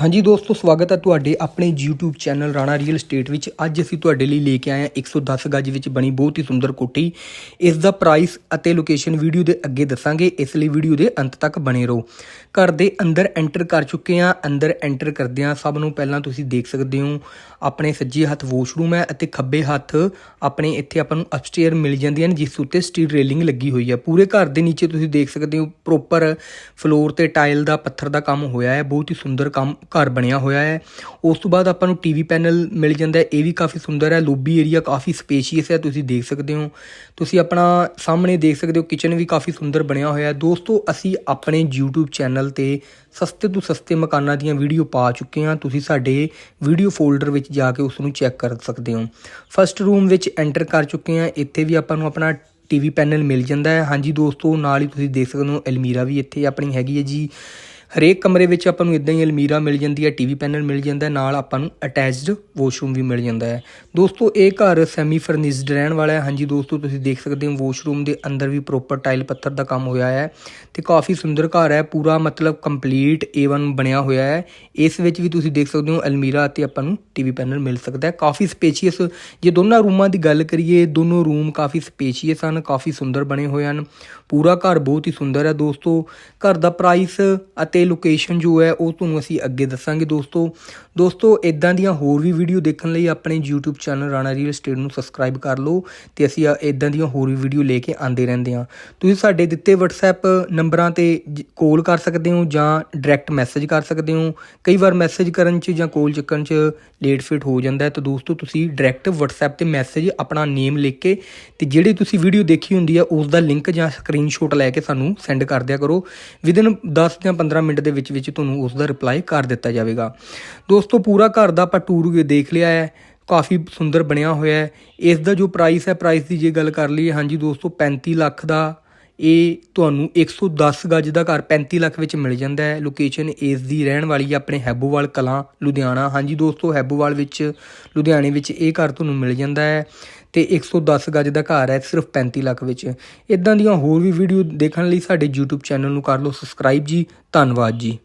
ਹਾਂਜੀ ਦੋਸਤੋ, ਸਵਾਗਤ ਹੈ ਤੁਹਾਡੇ ਆਪਣੇ YouTube channel Rana real estate ਵਿੱਚ। ਅੱਜ ਅਸੀਂ ਤੁਹਾਡੇ ਲਈ ਲੈ ਕੇ ਆਏ ਹਾਂ 110 ਗਜ ਵਿੱਚ ਬਣੀ ਬਹੁਤ ਹੀ ਸੁੰਦਰ ਕੋਠੀ। ਇਸ ਦਾ ਪ੍ਰਾਈਸ ਅਤੇ ਲੋਕੇਸ਼ਨ ਵੀਡੀਓ ਦੇ ਅੱਗੇ ਦੱਸਾਂਗੇ। ਇਸ ਲਈ ਵੀਡੀਓ ਦੇ ਅੰਤ ਤੱਕ ਬਣੇ ਰਹੋ। ਘਰ ਦੇ ਅੰਦਰ ਐਂਟਰ ਕਰ ਚੁੱਕੇ ਹਾਂ। ਅੰਦਰ ਐਂਟਰ ਕਰਦਿਆਂ ਸਭ ਨੂੰ ਪਹਿਲਾਂ ਤੁਸੀਂ ਦੇਖ ਸਕਦੇ ਹੋ। ਆਪਣੇ ਸੱਜੇ ਹੱਥ ਵਾਸ਼ਰੂਮ ਹੈ ਅਤੇ ਖੱਬੇ ਹੱਥ ਆਪਣੇ ਇੱਥੇ ਆਪਾਂ ਨੂੰ ਅਪਸਟੇਅਰ ਮਿਲ ਜਾਂਦੀਆਂ ਨੇ, ਜਿਸ ਉੱਤੇ ਸਟੀਲ ਰੇਲਿੰਗ ਲੱਗੀ ਹੋਈ ਹੈ। ਪੂਰੇ ਘਰ ਦੇ ਨੀਚੇ ਤੁਸੀਂ ਦੇਖ ਸਕਦੇ ਹੋ ਪ੍ਰੋਪਰ ਫਲੋਰ ਤੇ ਟਾਇਲ ਦਾ, ਪੱਥਰ ਦਾ ਕੰਮ ਹੋਇਆ ਹੈ। ਬਹੁਤ ਹੀ ਸੁੰਦਰ ਕੰਮ ਘਰ ਬਣਿਆ ਹੋਇਆ ਹੈ। ਉਸ ਤੋਂ ਬਾਅਦ ਆਪਾਂ ਨੂੰ ਟੀਵੀ ਪੈਨਲ ਮਿਲ ਜਾਂਦਾ ਹੈ। ਇਹ ਵੀ ਕਾਫੀ ਸੁੰਦਰ ਹੈ। ਲੋਬੀ ਏਰੀਆ ਕਾਫੀ ਸਪੇਸ਼ੀਅਸ ਹੈ। ਤੁਸੀਂ ਦੇਖ ਸਕਦੇ ਹੋ। ਤੁਸੀਂ ਆਪਣਾ ਸਾਹਮਣੇ ਦੇਖ ਸਕਦੇ ਹੋ। ਕਿਚਨ ਵੀ ਕਾਫੀ ਸੁੰਦਰ ਬਣਿਆ ਹੋਇਆ ਹੈ। ਦੋਸਤੋ, ਅਸੀਂ ਆਪਣੇ YouTube ਚੈਨਲ ਤੇ ਸਸਤੇ ਤੋਂ ਸਸਤੇ ਮਕਾਨਾਂ ਦੀਆਂ ਵੀਡੀਓ ਪਾ ਚੁੱਕੇ ਹਾਂ। ਤੁਸੀਂ ਸਾਡੇ ਵੀਡੀਓ ਫੋਲਡਰ ਵਿੱਚ ਜਾ ਕੇ ਉਸ ਨੂੰ ਚੈੱਕ ਕਰ ਸਕਦੇ ਹੋ। ਫਸਟ ਰੂਮ ਵਿੱਚ ਐਂਟਰ ਕਰ ਚੁੱਕੇ ਹਾਂ। ਇੱਥੇ ਵੀ ਆਪਾਂ ਨੂੰ ਆਪਣਾ ਟੀਵੀ ਪੈਨਲ ਮਿਲ ਜਾਂਦਾ ਹੈ। ਹਾਂਜੀ ਦੋਸਤੋ, ਨਾਲ ਹੀ ਤੁਸੀਂ ਦੇਖ ਸਕਦੇ ਹੋ। ਅਲਮੀਰਾ ਵੀ ਇੱਥੇ ਆਪਣੀ ਹੈਗੀ ਹੈ ਜੀ। ਹਰੇਕ ਕਮਰੇ ਵਿੱਚ ਆਪਾਂ ਨੂੰ ਇਦਾਂ ਹੀ ਅਲਮੀਰਾ ਮਿਲ ਜਾਂਦੀ ਹੈ, ਟੀਵੀ ਪੈਨਲ ਮਿਲ ਜਾਂਦਾ ਨਾਲ ਆਪਾਂ ਨੂੰ ਅਟੈਚਡ ਵਾਸ਼ਰੂਮ ਵੀ ਮਿਲ ਜਾਂਦਾ ਹੈ। ਦੋਸਤੋ, ਇਹ ਘਰ ਸੈਮੀ ਫਰਨਿਸ਼ਡ ਰਹਿਣ ਵਾਲਾ ਹੈ। ਹਾਂਜੀ ਦੋਸਤੋ, ਤੁਸੀਂ ਦੇਖ ਸਕਦੇ ਹੋ ਵਾਸ਼ਰੂਮ ਦੇ ਅੰਦਰ ਵੀ ਪ੍ਰੋਪਰ ਟਾਈਲ ਪੱਥਰ ਦਾ ਕੰਮ ਹੋਇਆ ਹੈ ਤੇ ਕਾਫੀ ਸੁੰਦਰ ਘਰ ਹੈ, ਪੂਰਾ ਮਤਲਬ ਕੰਪਲੀਟ A1 ਬਣਿਆ ਹੋਇਆ ਹੈ। ਇਸ ਵਿੱਚ ਵੀ ਤੁਸੀਂ ਦੇਖ ਸਕਦੇ ਹੋ ਅਲਮੀਰਾ ਅਤੇ ਆਪਾਂ ਨੂੰ ਟੀਵੀ ਪੈਨਲ ਮਿਲ ਸਕਦਾ ਹੈ। ਕਾਫੀ ਸਪੇਸ਼ੀਅਸ ਜੇ ਦੋਨਾਂ ਰੂਮਾਂ ਦੀ ਗੱਲ ਕਰੀਏ, ਦੋਨੋਂ ਰੂਮ ਕਾਫੀ ਸਪੇਸ਼ੀਅਸ ਹਨ, ਕਾਫੀ ਸੁੰਦਰ ਬਣੇ ਹੋਏ ਹਨ। ਪੂਰਾ ਘਰ ਬਹੁਤ ਹੀ ਸੁੰਦਰ ਹੈ ਦੋਸਤੋ। ਘਰ ਦਾ ਪ੍ਰਾਈਸ ਅਤੇ ਲੋਕੇਸ਼ਨ ਜੋ ਹੈ, ਉਹ ਤੁਹਾਨੂੰ ਅਸੀਂ ਅੱਗੇ ਦੱਸਾਂਗੇ ਦੋਸਤੋ। ਦੋਸਤੋ ਇਦਾਂ ਦੀਆਂ ਹੋਰ ਵੀ ਵੀਡੀਓ ਦੇਖਣ ਲਈ ਆਪਣੇ YouTube channel Rana real estate ਨੂੰ ਸਬਸਕ੍ਰਾਈਬ ਕਰ ਲਓ ਤੇ ਅਸੀਂ ਇਦਾਂ ਦੀਆਂ ਹੋਰ ਵੀ ਵੀਡੀਓ ਲੈ ਕੇ ਆਂਦੇ ਰਹਿੰਦੇ ਹਾਂ। ਤੁਸੀਂ ਸਾਡੇ ਦਿੱਤੇ WhatsApp ਨੰਬਰਾਂ ਤੇ ਕਾਲ ਕਰ ਸਕਦੇ ਹੋ ਜਾਂ ਡਾਇਰੈਕਟ ਮੈਸੇਜ ਕਰ ਸਕਦੇ ਹੋ। ਕਈ ਵਾਰ ਮੈਸੇਜ ਕਰਨ 'ਚ ਜਾਂ ਕਾਲ ਚੱਕਣ 'ਚ ਲੇਟ ਫਿਟ ਹੋ ਜਾਂਦਾ ਹੈ। ਤਾਂ ਦੋਸਤੋ, ਤੁਸੀਂ ਡਾਇਰੈਕਟ WhatsApp ਤੇ ਮੈਸੇਜ ਆਪਣਾ ਨੇਮ ਲਿਖ ਕੇ ਤੇ ਜਿਹੜੀ ਤੁਸੀਂ ਵੀਡੀਓ ਦੇਖੀ ਹੁੰਦੀ ਹੈ ਉਸ ਦਾ ਲਿੰਕ ਜਾਂ ਸਕਰੀਨਸ਼ਾਟ ਲੈ ਕੇ ਸਾਨੂੰ ਸੈਂਡ ਕਰ ਦਿਆ ਕਰੋ। ਵਿਦਨ 10 ਜਾਂ 15 ਮਿੰਟ ਦੇ ਵਿੱਚ ਵਿੱਚ ਤੁਹਾਨੂੰ ਉਸ ਦਾ ਰਿਪਲਾਈ ਕਰ ਦਿੱਤਾ ਜਾਵੇਗਾ। ਦੋਸਤੋ, ਪੂਰਾ ਘਰ ਦਾ ਆਪਾਂ ਟੂਰ ਦੇਖ ਲਿਆ ਹੈ। ਕਾਫੀ ਸੁੰਦਰ ਬਣਿਆ ਹੋਇਆ ਹੈ। ਇਸ ਦਾ ਜੋ ਪ੍ਰਾਈਸ ਹੈ ਪ੍ਰਾਈਸ ਦੀ ਜੇ ਗੱਲ ਕਰ ਲਈਏ, ਹਾਂਜੀ ਦੋਸਤੋ 35 ਲੱਖ ਦਾ ਇਹ ਤੁਹਾਨੂੰ 110 ਗਜ ਦਾ ਘਰ 35 ਲੱਖ ਵਿੱਚ ਮਿਲ ਜਾਂਦਾ ਹੈ। ਲੋਕੇਸ਼ਨ ਇਸ ਦੀ ਰਹਿਣ ਵਾਲੀ ਹੈ ਆਪਣੇ ਹੈਬੋਵਾਲ ਕਲਾਂ, ਲੁਧਿਆਣਾ। ਹਾਂਜੀ ਦੋਸਤੋ, ਹੈਬੋਵਾਲ ਵਿੱਚ, ਲੁਧਿਆਣੇ ਵਿੱਚ ਇਹ ਘਰ ਤੁਹਾਨੂੰ ਮਿਲ ਜਾਂਦਾ ਹੈ ਤੇ 110 ਗਜ ਦਾ ਘਰ ਹੈ ਸਿਰਫ 35 ਲੱਖ ਵਿੱਚ। ਇਦਾਂ ਦੀਆਂ ਹੋਰ ਵੀ ਵੀਡੀਓ ਦੇਖਣ ਲਈ ਸਾਡੇ YouTube ਚੈਨਲ ਨੂੰ ਕਰ ਲਓ ਸਬਸਕ੍ਰਾਈਬ ਜੀ। ਧੰਨਵਾਦ ਜੀ।